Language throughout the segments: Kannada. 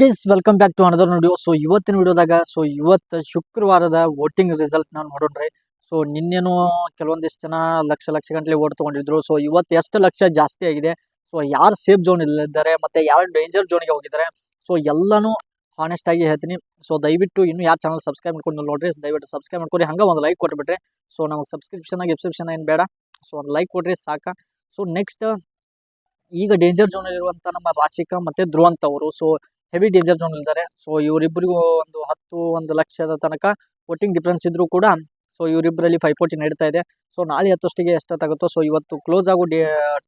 Guys welcome back to another video so ಇವತ್ತಿನ ವಿಡಿಯೋದಾಗ ಸೊ ಇವತ್ತು ಶುಕ್ರವಾರದ ವೋಟಿಂಗ್ ರಿಸಲ್ಟ್ ನಾವು ನೋಡೋಣ್ರಿ ಸೊ ನಿನ್ನೇನು ಕೆಲವೊಂದಿಷ್ಟು ಜನ ಲಕ್ಷ ಲಕ್ಷ ಗಂಟಲೆ ಓಟ್ ತೊಗೊಂಡಿದ್ರು. ಸೊ ಇವತ್ತು ಎಷ್ಟು ಲಕ್ಷ ಜಾಸ್ತಿ ಆಗಿದೆ. ಸೊ ಯಾರು ಸೇಫ್ ಝೋನ್ ಇಲ್ಲಿದ್ದಾರೆ ಮತ್ತು ಯಾರು ಡೇಂಜರ್ ಝೋನ್ಗೆ ಹೋಗಿದ್ದಾರೆ. ಸೊ ಎಲ್ಲನೂ ಹಾನೆಸ್ಟ್ ಆಗಿ ಹೇಳ್ತೀನಿ. ಸೊ ದಯವಿಟ್ಟು ಇನ್ನೂ ಯಾರು ಚಾನಲ್ ಸಬ್ಸ್ಕ್ರೈಬ್ ಮಾಡ್ಕೊಂಡು ನೋಡ್ರಿ, ದಯವಿಟ್ಟು ಸಬ್ಸ್ಕ್ರೈಬ್ ಮಾಡ್ಕೊರಿ. ಹಂಗೆ ಒಂದು ಲೈಕ್ ಕೊಟ್ಬಿಟ್ರೆ ಸೊ ನಮಗೆ ಸಬ್ಸ್ಕ್ರಿಪ್ಷನ್ ಎಬ್ಸ್ಕ್ರಿಪ್ಷನ್ ಏನು ಬೇಡ. ಸೊ ಒಂದು ಲೈಕ್ ಕೊಡ್ರಿ ಸಾಕು. ಸೊ ನೆಕ್ಸ್ಟ್ ಈಗ ಡೇಂಜರ್ ಝೋನ್ ಇರುವಂಥ ನಮ್ಮ ರಾಶಿಕಾ ಮತ್ತು ಧ್ರುವಂತ್ ಅವರು. ಸೊ ಹೆವಿ ಡೇಂಜರ್ ಝೋನ್ ಇದ್ದಾರೆ ಸೊ ಇವರಿಬ್ಬರಿಗೂ ಒಂದು ಹತ್ತು, ಒಂದು ಲಕ್ಷದ ತನಕ ವೋಟಿಂಗ್ ಡಿಫ್ರೆನ್ಸ್ ಇದ್ರೂ ಕೂಡ ಸೊ ಇವರಿಬ್ಬರಲ್ಲಿ ಪೈಪೋಟಿ ನಡೀತಾ ಇದೆ. ಸೊ ನಾಳೆ ಹತ್ತಷ್ಟಿಗೆ ಎಷ್ಟೊತ್ತಾಗುತ್ತೋ ಸೊ ಇವತ್ತು ಕ್ಲೋಸ್ ಆಗೋ ಡೇ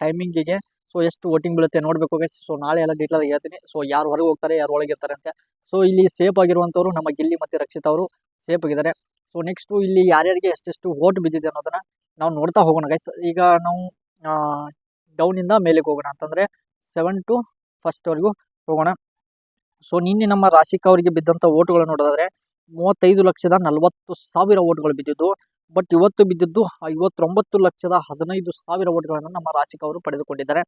ಟೈಮಿಂಗಿಗೆ ಸೊ ಎಷ್ಟು ವೋಟಿಂಗ್ ಬೀಳುತ್ತೆ ನೋಡಬೇಕು ಸೊ ನಾಳೆ ಎಲ್ಲ ಡೀಟೇಲ್ ಹೇಳ್ತೀನಿ. ಸೊ ಯಾರು ಹೊರಗೆ ಹೋಗ್ತಾರೆ, ಯಾರು ಒಳಗೆ ಇರ್ತಾರೆ ಅಂತ. ಸೊ ಇಲ್ಲಿ ಸೇಫ್ ಆಗಿರುವಂಥವ್ರು ನಮ್ಮ ಗಿಲ್ಲಿ ಮತ್ತು ರಕ್ಷಿತ್ ಅವರು ಸೇಫ್ ಆಗಿದ್ದಾರೆ. ಸೊ ನೆಕ್ಸ್ಟು ಇಲ್ಲಿ ಯಾರ್ಯಾರಿಗೆ ಎಷ್ಟೆಷ್ಟು ವೋಟ್ ಬಿದ್ದಿದೆ ಅನ್ನೋದನ್ನು ನಾವು ನೋಡ್ತಾ ಹೋಗೋಣ ಗೈಸ್ ಈಗ ನಾವು ಡೌನಿಂದ ಮೇಲೆಗೆ ಹೋಗೋಣ ಅಂತಂದರೆ ಸೆವೆನ್ ಟು ಫಸ್ಟ್ವರೆಗೂ ಹೋಗೋಣ. ಸೊ ನಿನ್ನೆ ನಮ್ಮ ರಾಶಿಕ ಅವರಿಗೆ ಬಿದ್ದಂಥ ಓಟುಗಳು ನೋಡೋದಾದ್ರೆ ಮೂವತ್ತೈದು ಲಕ್ಷದ ನಲವತ್ತು ಸಾವಿರ ಓಟ್ಗಳು ಬಿದ್ದಿದ್ದು ಬಟ್ ಇವತ್ತು ಬಿದ್ದಿದ್ದು ಐವತ್ತೊಂಬತ್ತು ಲಕ್ಷದ ಹದಿನೈದು ಸಾವಿರ ಓಟ್ಗಳನ್ನು ನಮ್ಮ ರಾಶಿಕ ಅವರು ಪಡೆದುಕೊಂಡಿದ್ದಾರೆ.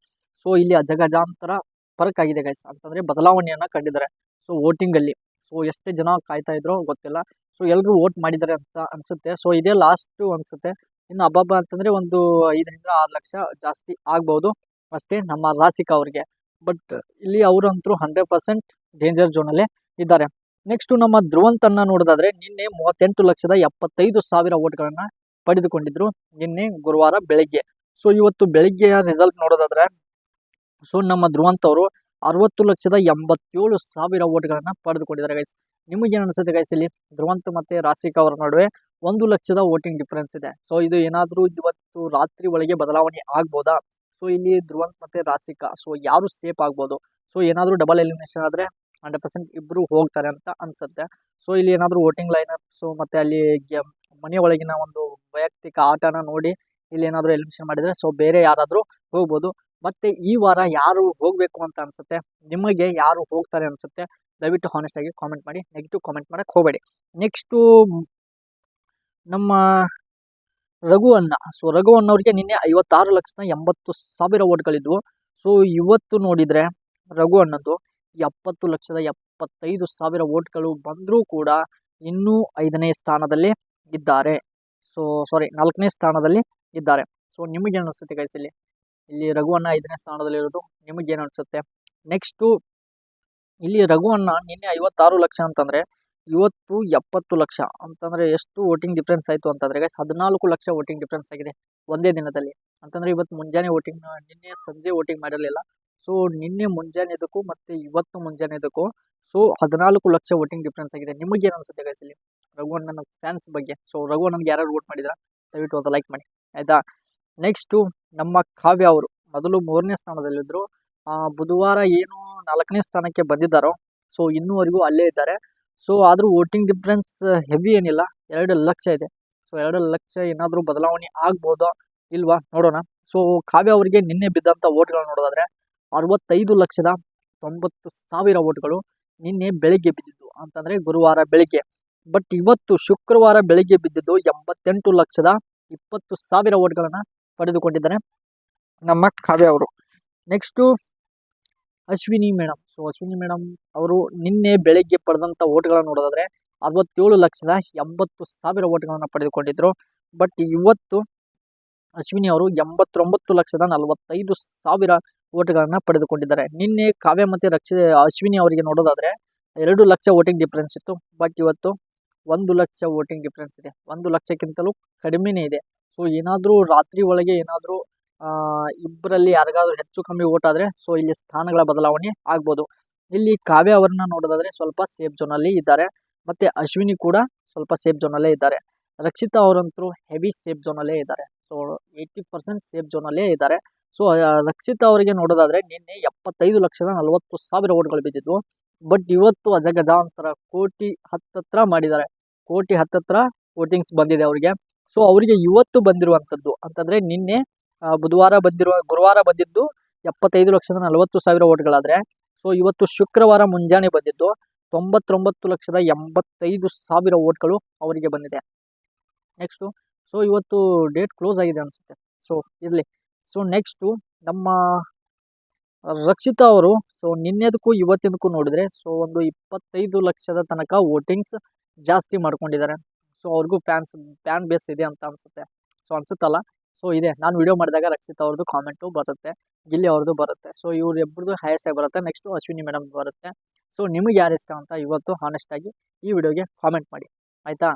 ಸೊ ಇಲ್ಲಿ ಅಜಗಜಾಂತರ ಫರಕ್ ಆಗಿದೆ ಗೈಸ್ ಅಂತಂದರೆ ಬದಲಾವಣೆಯನ್ನು ಕಂಡಿದ್ದಾರೆ. ಸೊ ವೋಟಿಂಗಲ್ಲಿ ಸೊ ಎಷ್ಟೇ ಜನ ಕಾಯ್ತಾ ಇದ್ರೋ ಗೊತ್ತಿಲ್ಲ. ಸೊ ಎಲ್ಲರೂ ವೋಟ್ ಮಾಡಿದ್ದಾರೆ ಅಂತ ಅನಿಸುತ್ತೆ. ಸೊ ಇದೇ ಲಾಸ್ಟು ಅನಿಸುತ್ತೆ. ಇನ್ನು ಹಬ್ಬ ಅಂತಂದರೆ ಒಂದು ಐದರಿಂದ ಆರು ಲಕ್ಷ ಜಾಸ್ತಿ ಆಗ್ಬೋದು ಅಷ್ಟೇ ನಮ್ಮ ರಾಶಿಕ ಅವರಿಗೆ. ಬಟ್ ಇಲ್ಲಿ ಅವರಂತೂ ಹಂಡ್ರೆಡ್ ಪರ್ಸೆಂಟ್ ಡೇಂಜರ್ ಜೋನಲ್ಲೇ ಇದ್ದಾರೆ. ನೆಕ್ಸ್ಟು ನಮ್ಮ ಧ್ರುವಂತನ್ನ ನೋಡೋದಾದ್ರೆ ನಿನ್ನೆ ಮೂವತ್ತೆಂಟು ಲಕ್ಷದ ಎಪ್ಪತ್ತೈದು ಸಾವಿರ ಓಟ್ಗಳನ್ನು ಪಡೆದುಕೊಂಡಿದ್ರು ನಿನ್ನೆ ಗುರುವಾರ ಬೆಳಗ್ಗೆ. ಸೊ ಇವತ್ತು ಬೆಳಿಗ್ಗೆಯ ರಿಸಲ್ಟ್ ನೋಡೋದಾದ್ರೆ ಸೊ ನಮ್ಮ ಧ್ರುವಂತ ಅವರು ಅರವತ್ತು ಲಕ್ಷದ ಎಂಬತ್ತೇಳು ಸಾವಿರ ಓಟ್ಗಳನ್ನು ಪಡೆದುಕೊಂಡಿದ್ದಾರೆ ಗೈಸ್ ನಿಮಗೇನು ಅನಿಸುತ್ತೆ ಗೈಸ್ ಇಲ್ಲಿ? ಧ್ರುವಂತ ಮತ್ತೆ ರಾಶಿಕಾ ಅವರ ನಡುವೆ ಒಂದು ಲಕ್ಷದ ವೋಟಿಂಗ್ ಡಿಫ್ರೆನ್ಸ್ ಇದೆ. ಸೊ ಇದು ಏನಾದರೂ ಇವತ್ತು ರಾತ್ರಿ ಒಳಗೆ ಬದಲಾವಣೆ ಆಗ್ಬೋದಾ? ಸೊ ಇಲ್ಲಿ ಧ್ರುವಂತ್ ಮತ್ತೆ ರಾಶಿಕಾ ಸೊ ಯಾರು ಸೇಫ್ ಆಗ್ಬೋದು? ಸೊ ಏನಾದರೂ ಡಬಲ್ ಎಲಿಮಿನೇಷನ್ ಆದರೆ ಹಂಡ್ರೆಡ್ ಪರ್ಸೆಂಟ್ ಇಬ್ಬರು ಹೋಗ್ತಾರೆ ಅಂತ ಅನಿಸುತ್ತೆ. ಸೊ ಇಲ್ಲಿ ಏನಾದರೂ ವೋಟಿಂಗ್ ಲೈನಪ್ಸು ಮತ್ತು ಅಲ್ಲಿ ಮನೆ ಒಳಗಿನ ಒಂದು ವೈಯಕ್ತಿಕ ಆಟನ ನೋಡಿ ಇಲ್ಲಿ ಏನಾದರೂ ಎಲಿಮಿಷನ್ ಮಾಡಿದರೆ ಸೊ ಬೇರೆ ಯಾರಾದರೂ ಹೋಗ್ಬೋದು. ಮತ್ತು ಈ ವಾರ ಯಾರು ಹೋಗಬೇಕು ಅಂತ ಅನಿಸುತ್ತೆ, ನಿಮಗೆ ಯಾರು ಹೋಗ್ತಾರೆ ಅನಿಸುತ್ತೆ, ದಯವಿಟ್ಟು ಹಾನೆಸ್ಟಾಗಿ ಕಾಮೆಂಟ್ ಮಾಡಿ ನೆಗೆಟಿವ್ ಕಾಮೆಂಟ್ ಮಾಡೋಕ್ಕೆ ಹೋಗಬೇಡಿ. ನೆಕ್ಸ್ಟು ನಮ್ಮ ರಘು ಅಣ್ಣ. ಸೊ ರಘು ಅಣ್ಣವ್ರಿಗೆ ನಿನ್ನೆ ಐವತ್ತಾರು ಲಕ್ಷದ ಎಂಬತ್ತು ಸಾವಿರ ಓಟ್ಗಳಿದ್ವು ಸೊ ಇವತ್ತು ನೋಡಿದರೆ ರಘು ಅಣ್ಣದ್ದು ಎಪ್ಪತ್ತು ಲಕ್ಷದ ಎಪ್ಪತ್ತೈದು ಸಾವಿರ ಓಟ್ಗಳು ಬಂದರೂ ಕೂಡ ಇನ್ನೂ ಐದನೇ ಸ್ಥಾನದಲ್ಲಿ ಇದ್ದಾರೆ. ಸೊ ಸಾರಿ ನಾಲ್ಕನೇ ಸ್ಥಾನದಲ್ಲಿ ಇದ್ದಾರೆ. ಸೊ ನಿಮಗೇನು ಅನಿಸುತ್ತೆ ಗೈಸ್ ಇಲ್ಲಿ? ಇಲ್ಲಿ ರಘುವನ್ನ ಐದನೇ ಸ್ಥಾನದಲ್ಲಿರೋದು ನಿಮಗೇನು ಅನಿಸುತ್ತೆ? ನೆಕ್ಸ್ಟು ಇಲ್ಲಿ ರಘುವನ್ನ ನಿನ್ನೆ ಐವತ್ತಾರು ಲಕ್ಷ ಅಂತಂದರೆ, ಇವತ್ತು ಎಪ್ಪತ್ತು ಲಕ್ಷ. ಅಂತಂದರೆ ಎಷ್ಟು ವೋಟಿಂಗ್ ಡಿಫ್ರೆನ್ಸ್ ಆಯಿತು ಅಂತಂದರೆ ಗೈಸ್ ಹದಿನಾಲ್ಕು ಲಕ್ಷ ವೋಟಿಂಗ್ ಡಿಫ್ರೆನ್ಸ್ ಆಗಿದೆ ಒಂದೇ ದಿನದಲ್ಲಿ. ಅಂತಂದರೆ ಇವತ್ತು ಮುಂಜಾನೆ ವೋಟಿಂಗ್ ನಿನ್ನೆ ಸಂಜೆ ವೋಟಿಂಗ್ ಮಾಡಿರಲಿಲ್ಲ. ಸೊ ನಿನ್ನೆ ಮುಂಜಾನೆ ಇದಕ್ಕೂ ಮತ್ತು ಇವತ್ತು ಮುಂಜಾನೆ ಇದಕ್ಕೂ ಸೊ ಹದಿನಾಲ್ಕು ಲಕ್ಷ ವೋಟಿಂಗ್ ಡಿಫ್ರೆನ್ಸ್ ಆಗಿದೆ. ನಿಮಗೇನು ಅನಿಸುತ್ತೆ ಗೈಸ್ ಇಲ್ಲಿ? ರಘುವಣ್ಣನ ಫ್ಯಾನ್ಸ್ ಬಗ್ಗೆ. ಸೊ ರಘುವಣ್ಣನಿಗೆ ಯಾರ್ಯಾರು ವೋಟ್ ಮಾಡಿದ್ರ? ದಯವಿಟ್ಟು ಒಂದು ಲೈಕ್ ಮಾಡಿ. ಆಯಿತಾ? ನೆಕ್ಸ್ಟು ನಮ್ಮ ಕಾವ್ಯ ಅವರು. ಮೊದಲು ಮೂರನೇ ಸ್ಥಾನದಲ್ಲಿದ್ದರು ಬುಧವಾರ ಏನು ನಾಲ್ಕನೇ ಸ್ಥಾನಕ್ಕೆ ಬಂದಿದ್ದಾರೋ? ಸೊ ಇನ್ನೂವರೆಗೂ ಅಲ್ಲೇ ಇದ್ದಾರೆ. ಸೊ ಆದರೂ ವೋಟಿಂಗ್ ಡಿಫ್ರೆನ್ಸ್ ಹೆವಿ ಏನಿಲ್ಲ. ಎರಡು ಲಕ್ಷ ಇದೆ. ಸೊ ಎರಡು ಲಕ್ಷ ಏನಾದರೂ ಬದಲಾವಣೆ ಆಗ್ಬೋದೋ? ಇಲ್ವಾ? ನೋಡೋಣ. ಸೊ ಕಾವ್ಯ ಅವರಿಗೆ ನಿನ್ನೆ ಬಿದ್ದಂಥ ವೋಟ್ಗಳನ್ನ ನೋಡೋದಾದ್ರೆ ಅರವತ್ತೈದು ಲಕ್ಷದ ತೊಂಬತ್ತು ಸಾವಿರ ಓಟ್ಗಳು ನಿನ್ನೆ ಬೆಳಿಗ್ಗೆ ಬಿದ್ದಿದ್ದು. ಅಂತಂದರೆ ಗುರುವಾರ ಬೆಳಿಗ್ಗೆ. ಬಟ್ ಇವತ್ತು ಶುಕ್ರವಾರ ಬೆಳಿಗ್ಗೆ ಬಿದ್ದಿದ್ದು ಎಂಬತ್ತೆಂಟು ಲಕ್ಷದ ಇಪ್ಪತ್ತು ಸಾವಿರ ಓಟ್ಗಳನ್ನು ಪಡೆದುಕೊಂಡಿದ್ದಾರೆ ನಮ್ಮ ಕಾವ್ಯ ಅವರು. Next Ashwini madam so Ashwini madam ಅವರು ನಿನ್ನೆ ಬೆಳಿಗ್ಗೆ ಪಡೆದಂಥ ಓಟ್ಗಳನ್ನು ನೋಡೋದಾದ್ರೆ ಅರವತ್ತೇಳು ಲಕ್ಷದ ಎಂಬತ್ತು ಸಾವಿರ ಓಟ್ಗಳನ್ನು ಪಡೆದುಕೊಂಡಿದ್ದರು ಬಟ್ ಇವತ್ತು ಅಶ್ವಿನಿ ಅವರು ಎಂಬತ್ತೊಂಬತ್ತು ಲಕ್ಷದ ನಲವತ್ತೈದು ಸಾವಿರ ಓಟ್ಗಳನ್ನು ಪಡೆದುಕೊಂಡಿದ್ದಾರೆ. ನಿನ್ನೆ ಕಾವ್ಯ ಮತ್ತು ರಕ್ಷ ಅಶ್ವಿನಿ ಅವರಿಗೆ ನೋಡೋದಾದರೆ ಎರಡು ಲಕ್ಷ ವೋಟಿಂಗ್ ಡಿಫ್ರೆನ್ಸ್ ಇತ್ತು. ಬಟ್ ಇವತ್ತು ಒಂದು ಲಕ್ಷ ವೋಟಿಂಗ್ ಡಿಫ್ರೆನ್ಸ್ ಇದೆ. ಒಂದು ಲಕ್ಷಕ್ಕಿಂತಲೂ ಕಡಿಮೆನೇ ಇದೆ. ಸೊ, ಏನಾದರೂ ರಾತ್ರಿ ಒಳಗೆ ಏನಾದರೂ ಇಬ್ಬರಲ್ಲಿ ಯಾರಿಗಾದ್ರೂ ಹೆಚ್ಚು ಕಮ್ಮಿ ಓಟ್ ಆದರೆ ಸೊ, ಇಲ್ಲಿ ಸ್ಥಾನಗಳ ಬದಲಾವಣೆ ಆಗ್ಬೋದು. ಇಲ್ಲಿ ಕಾವ್ಯ ಅವರನ್ನ ನೋಡೋದಾದರೆ ಸ್ವಲ್ಪ ಸೇಫ್ ಝೋನಲ್ಲಿ ಇದ್ದಾರೆ. ಮತ್ತು ಅಶ್ವಿನಿ ಕೂಡ ಸ್ವಲ್ಪ ಸೇಫ್ ಝೋನಲ್ಲೇ ಇದ್ದಾರೆ. ರಕ್ಷಿತಾ ಅವರಂತರೂ ಹೆವಿ ಸೇಫ್ ಜೋನಲ್ಲೇ ಇದ್ದಾರೆ. ಸೊ, ಏಯ್ಟಿ ಪರ್ಸೆಂಟ್ ಸೇಫ್ ಜೋನಲ್ಲೇ ಇದ್ದಾರೆ. ಸೊ ರಕ್ಷಿತ್ ಅವರಿಗೆ ನೋಡೋದಾದರೆ ನಿನ್ನೆ ಎಪ್ಪತ್ತೈದು ಲಕ್ಷದ ನಲವತ್ತು ಸಾವಿರ ಓಟ್ಗಳು ಬಿದ್ದಿದ್ವು. ಬಟ್ ಇವತ್ತು ಅಜಗಜಾಂತರ ಕೋಟಿ ಹತ್ತತ್ರ ಮಾಡಿದ್ದಾರೆ. ಕೋಟಿ ಹತ್ತತ್ರ ವೋಟಿಂಗ್ಸ್ ಬಂದಿದೆ ಅವರಿಗೆ. ಸೊ ಅವರಿಗೆ ಇವತ್ತು ಬಂದಿರುವಂಥದ್ದು ಅಂತಂದರೆ ನಿನ್ನೆ ಬುಧವಾರ ಬಂದಿರುವ, ಗುರುವಾರ ಬಂದಿದ್ದು ಎಪ್ಪತ್ತೈದು ಲಕ್ಷದ ನಲವತ್ತು ಸಾವಿರ ಓಟ್ಗಳಾದರೆ. ಸೊ ಇವತ್ತು ಶುಕ್ರವಾರ ಮುಂಜಾನೆ ಬಂದಿದ್ದು ತೊಂಬತ್ತೊಂಬತ್ತು ಲಕ್ಷದ ಎಂಬತ್ತೈದು ಸಾವಿರ ಓಟ್ಗಳು ಅವರಿಗೆ ಬಂದಿದೆ. ನೆಕ್ಸ್ಟು ಸೊ ಇವತ್ತು ಡೇಟ್ ಕ್ಲೋಸ್ ಆಗಿದೆ ಅನಿಸುತ್ತೆ. ಸೊ ಇರಲಿ. ಸೊ ನೆಕ್ಸ್ಟು ನಮ್ಮ ರಕ್ಷಿತಾ ಅವರು ಸೊ ನಿನ್ನೆದಕ್ಕೂ ಇವತ್ತಿನಕ್ಕೂ ನೋಡಿದರೆ ಸೊ ಒಂದು ಇಪ್ಪತ್ತೈದು ಲಕ್ಷದ ತನಕ ವೋಟಿಂಗ್ಸ್ ಜಾಸ್ತಿ ಮಾಡ್ಕೊಂಡಿದ್ದಾರೆ. ಸೊ ಅವ್ರಿಗೂ ಫ್ಯಾನ್ಸ್, ಫ್ಯಾನ್ ಬೇಸ್ ಇದೆ ಅಂತ ಅನಿಸುತ್ತೆ. ಸೊ ಅನಿಸುತ್ತಲ್ಲ? ಸೊ ಇದೆ. ನಾನು ವಿಡಿಯೋ ಮಾಡಿದಾಗ ರಕ್ಷಿತಾ ಅವ್ರದ್ದು ಕಾಮೆಂಟು ಬರುತ್ತೆ. ಗಿಲ್ಲಿ ಅವ್ರದ್ದು ಬರುತ್ತೆ. ಸೊ ಇವ್ರು ಇಬ್ಬರದು ಹೈಯೆಸ್ಟ್ ಆಗಿ ಬರುತ್ತೆ. ನೆಕ್ಸ್ಟು ಅಶ್ವಿನಿ ಮೇಡಮ್ ಬರುತ್ತೆ. ಸೊ ನಿಮಗೆ ಯಾರು ಇಷ್ಟ ಅಂತ ಇವತ್ತು ಹಾನೆಸ್ಟಾಗಿ ಈ ವಿಡಿಯೋಗೆ ಕಾಮೆಂಟ್ ಮಾಡಿ. ಆಯಿತಾ?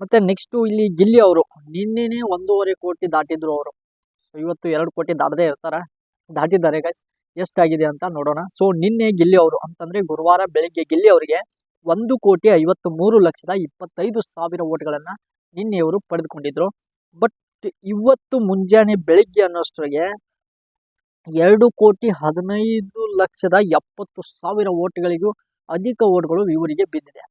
ಮತ್ತು ನೆಕ್ಸ್ಟು ಇಲ್ಲಿ ಗಿಲ್ಲಿ ಅವರು, ನಿನ್ನೆನೇ ಒಂದೂವರೆ ಕೋಟಿ ದಾಟಿದ್ರು ಅವರು. ಸೊ ಇವತ್ತು ಎರಡು ಕೋಟಿ ದಾಟದೇ ಇರ್ತಾರೆ? ದಾಟಿದ್ದಾರೆ ಗೈಸ್ ಎಷ್ಟಾಗಿದೆ ಅಂತ ನೋಡೋಣ. ಸೊ ನಿನ್ನೆ ಗಿಲ್ಲಿ ಅವರು ಅಂತಂದರೆ ಗುರುವಾರ ಬೆಳಿಗ್ಗೆ ಗಿಲ್ಲಿ ಅವರಿಗೆ ಒಂದು ಕೋಟಿ ಐವತ್ತು ಮೂರು ಲಕ್ಷದ ಇಪ್ಪತ್ತೈದು ಸಾವಿರ ಓಟ್ಗಳನ್ನು ನಿನ್ನೆ ಅವರು ಪಡೆದುಕೊಂಡಿದ್ರು. ಬಟ್ ಇವತ್ತು ಮುಂಜಾನೆ ಬೆಳಿಗ್ಗೆ ಅನ್ನೋಷ್ಟರಿಗೆ ಎರಡು ಕೋಟಿ ಹದಿನೈದು ಲಕ್ಷದ ಎಪ್ಪತ್ತು ಸಾವಿರ ಓಟ್ಗಳಿಗೂ ಅಧಿಕ ಓಟ್ಗಳು ಇವರಿಗೆ ಬಿದ್ದಿದೆ.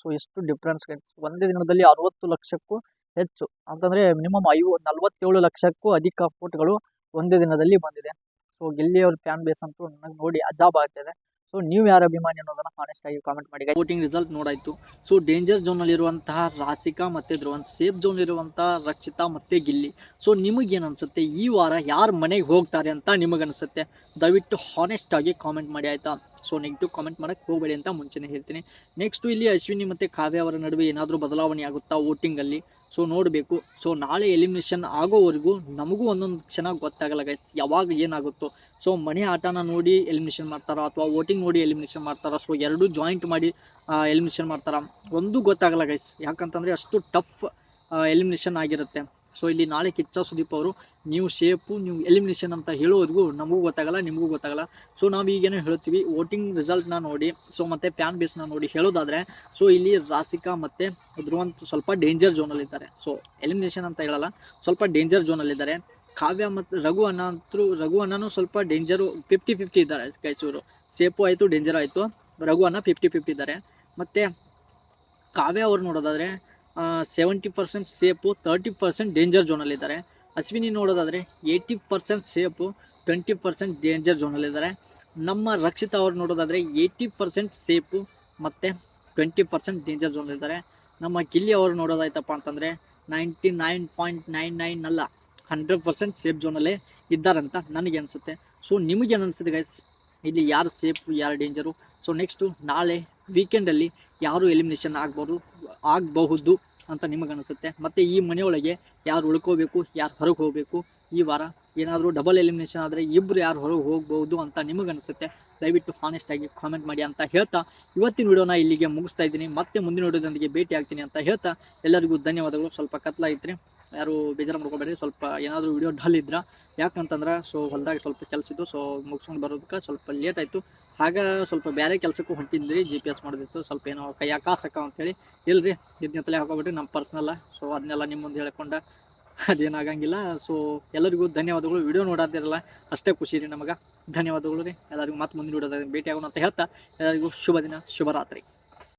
ಸೊ ಎಷ್ಟು ಡಿಫ್ರೆನ್ಸ್ ಒಂದೇ ದಿನದಲ್ಲಿ ಅರವತ್ತು ಲಕ್ಷಕ್ಕೂ ಹೆಚ್ಚು. ಅಂತಂದರೆ ಮಿನಿಮಮ್ ಐವ ನಲವತ್ತೇಳು ಲಕ್ಷಕ್ಕೂ ಅಧಿಕ ಫೋಟೋಗಳು ಒಂದೇ ದಿನದಲ್ಲಿ ಬಂದಿದೆ. ಸೊ ಗಿಲ್ಲಿ ಅವ್ರ ಫ್ಯಾನ್ ಬೇಸ್ ಅಂತೂ ನನಗೆ ನೋಡಿ ಅಜಾಬ್ ಆಗ್ತಿದೆ. ಸೊ ನೀವು ಯಾರ ಅಭಿಮಾನಿ ಅನ್ನೋದನ್ನ ಹಾನೆಸ್ಟ್ ಆಗಿ ಕಾಮೆಂಟ್ ಮಾಡಿ. ವೋಟಿಂಗ್ ರಿಸಲ್ಟ್ ನೋಡಾಯಿತು. ಸೊ ಡೇಂಜರ್ ಝೋನಲ್ಲಿರುವಂತಹ ರಾಸಿಕಾ ಮತ್ತು ಧ್ರುವನ್ ಸೇಫ್ ಝೋನ್ ಇರುವಂತಹ ರಕ್ಷಿತಾ ಮತ್ತು ಗಿಲ್ಲಿ. ಸೊ ನಿಮಗೇನು ಅನಿಸುತ್ತೆ? ಈ ವಾರ ಯಾರು ಮನೆಗೆ ಹೋಗ್ತಾರೆ ಅಂತ ನಿಮಗನಿಸುತ್ತೆ? ದಯವಿಟ್ಟು ಹಾನೆಸ್ಟ್ ಆಗಿ ಕಾಮೆಂಟ್ ಮಾಡಿ ಆಯಿತಾ? ಸೊ ನೆಗೆಟಿವ್ ಕಾಮೆಂಟ್ ಮಾಡೋಕ್ಕೆ ಹೋಗಬೇಡಿ ಅಂತ ಮುಂಚೆನೇ ಹೇಳ್ತೀನಿ. ನೆಕ್ಸ್ಟು ಇಲ್ಲಿ ಅಶ್ವಿನಿ ಮತ್ತು ಕಾವ್ಯ ಅವರ ನಡುವೆ ಏನಾದರೂ ಬದಲಾವಣೆ ಆಗುತ್ತಾ ವೋಟಿಂಗಲ್ಲಿ ಸೊ ನೋಡಬೇಕು. ಸೊ ನಾಳೆ ಎಲಿಮಿನೇಷನ್ ಆಗೋವರೆಗೂ ನಮಗೂ ಒಂದೊಂದು ಕ್ಷಣ ಗೊತ್ತಾಗಲ್ಲ ಗೈಸ್ ಯಾವಾಗ ಏನಾಗುತ್ತೋ. ಸೊ ಮನೆ ಆಟನ ನೋಡಿ ಎಲಿಮಿನೇಷನ್ ಮಾಡ್ತಾರಾ ಅಥವಾ ವೋಟಿಂಗ್ ನೋಡಿ ಎಲಿಮಿನೇಷನ್ ಮಾಡ್ತಾರೋ? ಸೊ ಎರಡೂ ಜಾಯಿಂಟ್ ಮಾಡಿ ಎಲಿಮಿನೇಷನ್ ಮಾಡ್ತಾರಾ? ಒಂದೂ ಗೊತ್ತಾಗಲ್ಲ ಗೈಸ್ ಯಾಕಂತಂದರೆ ಅಷ್ಟು ಟಫ್ ಎಲಿಮಿನೇಷನ್ ಆಗಿರುತ್ತೆ. ಸೊ ಇಲ್ಲಿ ನಾಳೆ ಕಿಚ್ಚ ಸುದೀಪ್ ಅವರು, ನೀವು ಶೇಪು ನೀವು ಎಲಿಮಿನೇಷನ್ ಅಂತ ಹೇಳೋದಿಗೂ ನಮಗೂ ಗೊತ್ತಾಗಲ್ಲ, ನಿಮಗೂ ಗೊತ್ತಾಗಲ್ಲ. ಸೊ ನಾವು ಈಗೇನೋ ಹೇಳ್ತೀವಿ ವೋಟಿಂಗ್ ರಿಸಲ್ಟ್ನ ನೋಡಿ ಸೊ ಮತ್ತು ಫ್ಯಾನ್ ಬೇಸ್ನ ನೋಡಿ ಹೇಳೋದಾದರೆ ಸೊ ಇಲ್ಲಿ ರಾಸಿಕಾ ಮತ್ತು ಧ್ರುವಂತ್ ಸ್ವಲ್ಪ ಡೇಂಜರ್ ಝೋನಲ್ಲಿದ್ದಾರೆ ಸೊ ಎಲಿಮಿನೇಷನ್ ಅಂತ ಹೇಳಲ್ಲ, ಸ್ವಲ್ಪ ಡೇಂಜರ್ ಝೋನಲ್ಲಿದ್ದಾರೆ ಕಾವ್ಯ ಮತ್ತು ರಘು ಅಣ್ಣ ಅಂತೂ ರಘು ಅಣ್ಣನೂ ಸ್ವಲ್ಪ ಡೇಂಜರು ಫಿಫ್ಟಿ ಫಿಫ್ಟಿ ಇದ್ದಾರೆ ಕೈಸೂರು ಸೇಫು ಆಯಿತು ಡೇಂಜರ್ ಆಯಿತು. ರಘು ಅಣ್ಣ ಫಿಫ್ಟಿ ಫಿಫ್ಟಿ ಇದ್ದಾರೆ. ಮತ್ತು ಕಾವ್ಯ ಅವ್ರು ನೋಡೋದಾದರೆ seventy percent safe thirty percent danger ಝೋನಲ್ಲಿದ್ದಾರೆ Ashwini ನೋಡೋದಾದರೆ eighty percent safe twenty percent danger ಝೋನಲ್ಲಿದ್ದಾರೆ ನಮ್ಮ ರಕ್ಷಿತ ಅವ್ರು ನೋಡೋದಾದರೆ ಏಯ್ಟಿ ಪರ್ಸೆಂಟ್ ಸೇಫು ಮತ್ತು ಟ್ವೆಂಟಿ ಪರ್ಸೆಂಟ್ ಡೇಂಜರ್ ಝೋನಲ್ಲಿದ್ದಾರೆ ನಮ್ಮ ಗಿಲ್ಲಿ ಅವರು ನೋಡೋದಾಯ್ತಪ್ಪ ಅಂತಂದರೆ ninety nine point nine nine ಅಲ್ಲ ಹಂಡ್ರೆಡ್ ಪರ್ಸೆಂಟ್ ಸೇಫ್ ಝೋನಲ್ಲೇ ಇದ್ದಾರಂತ ನನಗೆ ಅನಿಸುತ್ತೆ. ಸೊ ನಿಮಗೇನು ಅನಿಸುತ್ತೆ ಗೈಸ್ ಇಲ್ಲಿ ಯಾರು ಸೇಫು ಯಾರು ಡೇಂಜರು ಸೊ ನೆಕ್ಸ್ಟು ನಾಳೆ ವೀಕೆಂಡಲ್ಲಿ ಯಾರು ಎಲಿಮಿನೇಷನ್ ಆಗ್ಬೋದು, ಆಗಬಹುದು? ಅಂತ ನಿಮಗೆ ಅನಿಸುತ್ತೆ. ಮತ್ತು ಈ ಮನೆಯೊಳಗೆ ಯಾರು ಉಳ್ಕೋಬೇಕು, ಯಾರು ಹೊರಗೆ ಹೋಗಬೇಕು, ಈ ವಾರ ಏನಾದರೂ ಡಬಲ್ ಎಲಿಮಿನೇಷನ್ ಆದರೆ ಇಬ್ಬರು ಯಾರು ಹೊರಗೆ ಹೋಗ್ಬೋದು ಅಂತ ನಿಮಗೆ ಅನಿಸುತ್ತೆ. ದಯವಿಟ್ಟು ಹಾನೆಸ್ಟ್ ಆಗಿ ಕಾಮೆಂಟ್ ಮಾಡಿ ಅಂತ ಹೇಳ್ತಾ ಇವತ್ತಿನ ವಿಡಿಯೋನ ಇಲ್ಲಿಗೆ ಮುಗಿಸ್ತಾ ಇದ್ದೀನಿ. ಮತ್ತೆ ಮುಂದಿನ ವಿಡಿಯೋದೊಂದಿಗೆ ಭೇಟಿ ಆಗ್ತೀನಿ ಅಂತ ಹೇಳ್ತಾ ಎಲ್ಲರಿಗೂ ಧನ್ಯವಾದಗಳು. ಸ್ವಲ್ಪ ಕತ್ಲಾಗಿತ್ತು ಯಾರು ಬೇಜಾರು ಮಾಡ್ಕೋಬೇಡಿ. ಸ್ವಲ್ಪ ಏನಾದರೂ ವಿಡಿಯೋ ಡಲ್ ಇದ್ರೆ. ಯಾಕಂತಂದ್ರೆ ಸೊ ಹೊಲದಾಗ ಸ್ವಲ್ಪ ಕೆಲಸ ಇತ್ತು ಸೊ ಮುಗಿಸ್ಕೊಂಡು ಬರೋದಕ್ಕೆ ಸ್ವಲ್ಪ ಲೇಟ್ ಆಯಿತು. ಆಗ ಸ್ವಲ್ಪ ಬೇರೆ ಕೆಲಸಕ್ಕೂ ಹೊಂಟಿದ್ರಿ ಜಿ ಪಿ ಎಸ್ ಮಾಡೋದಿತ್ತು, ಸ್ವಲ್ಪ ಏನೋ ಕೈ ಕಾಸಕ್ಕ ಅಂತೇಳಿ. ಇಲ್ರಿ ತಲೆ ಹಾಕೋಬಿಟ್ರಿ ನಮ್ಮ ಪರ್ಸ್ನಲ್ಲ ಸೊ ಅದನ್ನೆಲ್ಲ ನಿಮ್ಮ ಮುಂದೆ ಹೇಳ್ಕೊಂಡ ಅದೇನಾಗಂಗಿಲ್ಲ ಸೊ ಎಲ್ಲರಿಗೂ ಧನ್ಯವಾದಗಳು. ವಿಡಿಯೋ ನೋಡೋದಿರಲ್ಲ, ಅಷ್ಟೇ ಖುಷಿ ರೀ ನಮಗೆ. ಧನ್ಯವಾದಗಳು ರೀ. ಎಲ್ಲರಿಗೂ ಮತ್ತೆ ಮುಂದಿನ ವಿಡಿಯೋದಾಗ ಭೇಟಿ ಆಗೋಣ ಅಂತ ಹೇಳ್ತಾ, ಎಲ್ಲರಿಗೂ ಶುಭ ದಿನ ಶುಭರಾತ್ರಿ